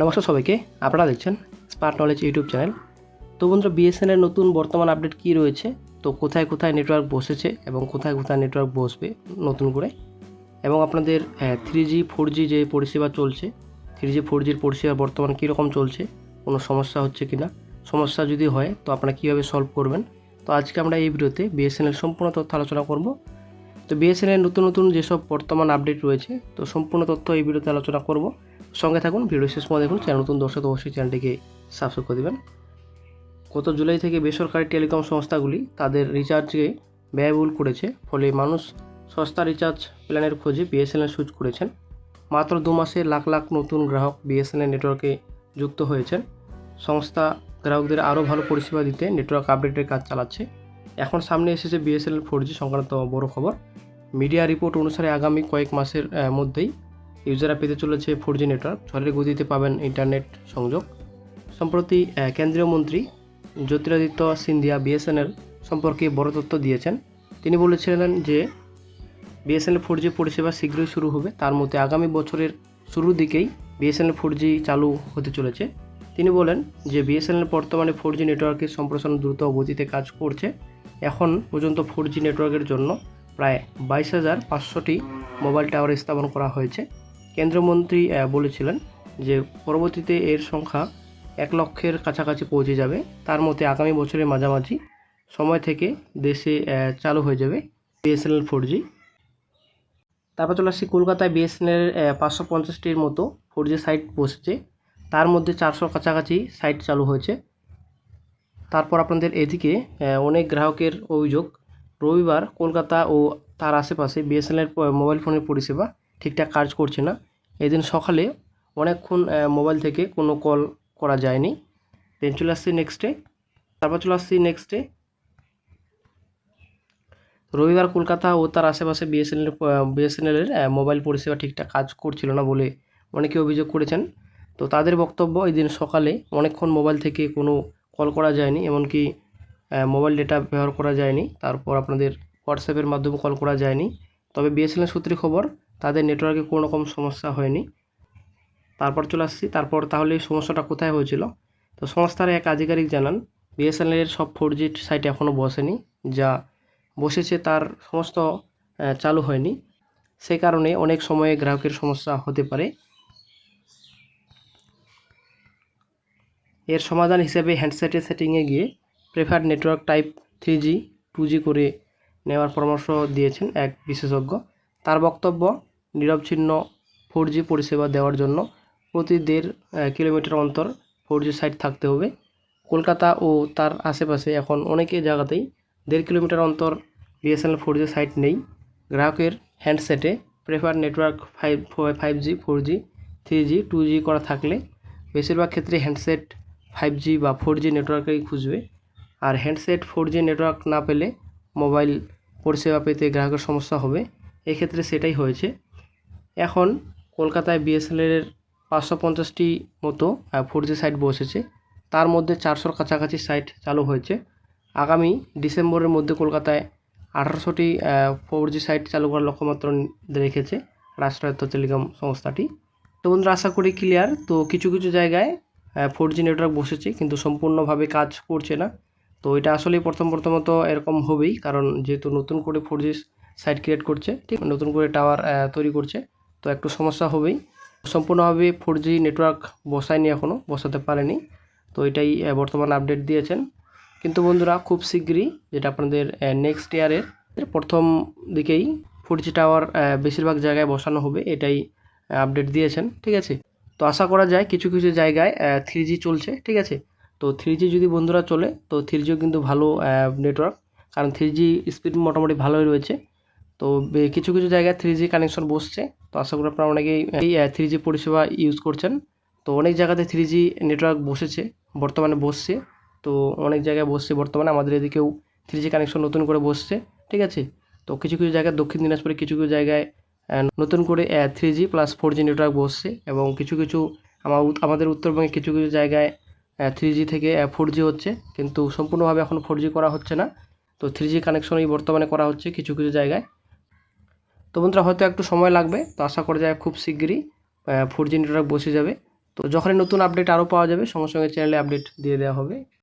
নমস্কার সবাইকে, আপনারা দেখছেন স্মার্ট নলেজ ইউটিউব চ্যানেল তো বন্ধুরা বিএসএনএল নতুন বর্তমান আপডেট কী রয়েছে? তো কোথায় কোথায় নেটওয়ার্ক বসেছে এবং কোথায় কোথায় নেটওয়ার্ক বসবে নতুন করে? এবং আপনাদের থ্রি জি ফোর জি যে পরিষেবা চলছে থ্রি জি ফোর জির পরিষেবা বর্তমান কীরকম চলছে, কোনো সমস্যা হচ্ছে কি না সমস্যা যদি হয়, তো আপনারা কীভাবে সলভ করবেন? তো আজকে আমরা এই ভিডিওতে বিএসএনএল সম্পূর্ণ তথ্য আলোচনা করব। তো বিএসএনএল নতুন নতুন যেসব বর্তমান আপডেট রয়েছে, তো সম্পূর্ণ তথ্য এই ভিডিওতে আলোচনা করব। সঙ্গে থাকুন ভিডিও শেষ পর্যন্ত দেখুন। চ্যানেল নতুন দর্শক, অবশ্যই চ্যানেলটিকে সাবস্ক্রাইব করে দেবেন। গত জুলাই থেকে বেসরকারি টেলিকম সংস্থাগুলি তাদের রিচার্জকে ব্যয়বহুল করেছে, ফলে মানুষ সস্তা রিচার্জ প্ল্যানের খোঁজে বিএসএনএল সুইচ করেছেন। মাত্র দু মাসে লাখ লাখ নতুন গ্রাহক বিএসএনএল নেটওয়ার্কে যুক্ত হয়েছেন। সংস্থা গ্রাহকদের আরও ভালো পরিষেবা দিতে নেটওয়ার্ক আপডেটের কাজ চালাচ্ছে। এখন সামনে এসেছে বিএসএনএল ফোর জি সংক্রান্ত বড় খবর। মিডিয়া রিপোর্ট অনুসারে আগামী কয়েক মাসের মধ্যেই ইউজাররা পেতে চলেছে ফোর জি নেটওয়ার্ক। ঝড়ের গতিতে পাবেন ইন্টারনেট সংযোগ। সম্প্রতি কেন্দ্রীয় মন্ত্রী জ্যোতিরাদিত্য সিন্ধিয়া বিএসএনএল সম্পর্কে বড় তথ্য দিয়েছেন। তিনি বলেছিলেন যে, বিএসএনএল ফোর জি পরিষেবা শীঘ্রই শুরু হবে। তার মধ্যে আগামী বছরের শুরুর দিকেই বিএসএনএল ফোর জি চালু হতে চলেছে। তিনি বলেন যে, বিএসএনএল বর্তমানে ফোর জি নেটওয়ার্কের সম্প্রসারণ দ্রুত গতিতে কাজ করছে। এখন পর্যন্ত ফোর জি নেটওয়ার্কের জন্য প্রায় বাইশ হাজার পাঁচশোটি মোবাইল টাওয়ার স্থাপন করা হয়েছে। কেন্দ্রমন্ত্রী বলেছিলেন যে পরবর্তীতে এর সংখ্যা এক লক্ষের কাছাকাছি পৌঁছে যাবে। তার মধ্যে আগামী বছরের মাঝামাঝি সময় থেকে দেশে চালু হয়ে যাবে বিএসএনএল ফোর জি। তারপর চলে আসছি কলকাতায় বিএসএনএল পাঁচশো পঞ্চাশটির মতো ফোর জি সাইট বসেছে। তার মধ্যে চারশোর কাছাকাছি সাইট চালু হয়েছে। তারপর আপনাদের এদিকে অনেক গ্রাহকের অভিযোগ। রবিবার কলকাতা ও তার আশেপাশে বিএসএনএল মোবাইল ফোনের পরিষেবা ঠিকঠাক কাজ করছে না। এদিন সকালে অনেকক্ষণ মোবাইল থেকে কোনো কল করা যায়নি। দেন চলে আসছি নেক্সটে তারপর চলে আসছি নেক্সটে রবিবার কলকাতা ও তার আশেপাশে বিএসএনএল বিএসএনএলের মোবাইল পরিষেবা ঠিকঠাক কাজ করছিল না বলে অনেকে অভিযোগ করেছেন। তো তাদের বক্তব্য এই দিন সকালে অনেকক্ষণ মোবাইল থেকে কোনো কল করা যায়নি, এমনকি মোবাইল ডেটা ব্যবহার করা যায়নি। তারপর আপনাদের হোয়াটসঅ্যাপের মাধ্যমে কল করা যায়নি। তবে বিএসএনএল সূত্রে খবর তাদের নেটওয়ার্কে কোনো রকম সমস্যা হয়নি। তারপর চলে আসছি। তারপর তাহলে এই সমস্যাটা কোথায় হয়েছিল? তো সংস্থার এক আধিকারিক জানান বিএসএনএলের সব ফোর জি সাইট এখনও বসেনি, যা বসেছে তার সমস্ত চালু হয়নি। সে কারণে অনেক সময়ে গ্রাহকের সমস্যা হতে পারে। এর সমাধান হিসেবে হ্যান্ডসেটের সেটিংয়ে গিয়ে preferred network type three G two G করে নেওয়ার পরামর্শ দিয়েছেন এক বিশেষজ্ঞ। তার বক্তব্য নিরবচ্ছিন্ন ফোর জি পরিষেবা দেওয়ার জন্য প্রতি দেড় কিলোমিটার অন্তর ফোর জি সাইট থাকতে হবে। কলকাতা ও তার আশেপাশে এখন অনেকে জায়গাতেই দেড় কিলোমিটার অন্তর বিএসএনএল ফোর জি সাইট নেই। গ্রাহকের হ্যান্ডসেটে prefer network five five G four G three G two G করা থাকলে বেশিরভাগ ক্ষেত্রে হ্যান্ডসেট ফাইভ জি বা ফোর জি নেটওয়ার্কেই খুঁজবে। আর হ্যান্ডসেট ফোর জি নেটওয়ার্ক না পেলে মোবাইল পরিষেবা পেতে গ্রাহকের সমস্যা হবে। এক্ষেত্রে সেটাই হয়েছে। এখন কলকাতায় বিএসএনএলের পাঁচশো পঞ্চাশটি মতো ফোর জি সাইট বসেছে। তার মধ্যে চারশোর কাছাকাছি সাইট চালু হয়েছে। আগামী ডিসেম্বরের মধ্যে কলকাতায় আঠারোশোটি ফোর জি সাইট চালু করার লক্ষ্যমাত্রা রেখেছে রাষ্ট্রায়ত্ত টেলিকম সংস্থাটি। তো বন্ধুরা, আশা করি ক্লিয়ার তো কিছু কিছু জায়গায় ফোর জি নেটওয়ার্ক বসেছে, কিন্তু সম্পূর্ণভাবে কাজ করছে না। তো এটা আসলেই প্রথম, প্রথমত এরকম হবেই, কারণ যেহেতু নতুন করে ফোর জি সাইট ক্রিয়েট করছে, ঠিক নতুন করে টাওয়ার তৈরি করছে। তো একটু সমস্যা হবেই। সম্পূর্ণভাবে ফোর জি নেটওয়ার্ক বসায়নি এখনও বসাতে পারেনি। তো এটাই বর্তমান আপডেট দিয়েছেন। কিন্তু বন্ধুরা, খুব শীঘ্রই যেটা আপনাদের নেক্সট ইয়ারের প্রথম দিকেই ফোর জি টাওয়ার বেশিরভাগ জায়গায় বসানো হবে, এটাই আপডেট দিয়েছেন, ঠিক আছে? তো আশা করা যায় কিছু কিছু জায়গায় থ্রি জি চলছে, ঠিক আছে? তো থ্রি জি যদি বন্ধুরা চলে, তো থ্রি জিও কিন্তু ভালো নেটওয়ার্ক কারণ থ্রি জি স্পিড মোটামুটি ভালোই রয়েছে। তো কিছু কিছু জায়গায় থ্রি জি কানেকশন বসছে। তো আশা করি আপনারা অনেকেই এই থ্রি জি পরিষেবা ইউজ করছেন। তো অনেক জায়গাতে থ্রি জি নেটওয়ার্ক বসেছে, বর্তমানে বসছে। তো অনেক জায়গায় বসছে বর্তমানে, আমাদের এদিকেও থ্রি জি কানেকশন নতুন করে বসছে, ঠিক আছে? তো কিছু কিছু জায়গায় দক্ষিণ দিনাজপুরে কিছু কিছু জায়গায় নতুন করে three G plus four G network বসছে এবং কিছু কিছু আমার আমাদের উত্তরবঙ্গে কিছু কিছু জায়গায় থ্রি জি থেকে ফোর জি হচ্ছে। কিন্তু সম্পূর্ণভাবে এখন ফোর জি করা হচ্ছে না। তো থ্রি জি কানেকশনই বর্তমানে করা হচ্ছে কিছু কিছু জায়গায়। তো বন্ধুরা, হয়তো একটু সময় লাগবে, তো আশা করা যায় খুব শীঘ্রই ফোর জি নেটওয়ার্ক বসে যাবে। তো যখনই নতুন আপডেট আরও পাওয়া যাবে, সঙ্গে সঙ্গে চ্যানেলে আপডেট দিয়ে দেওয়া হবে।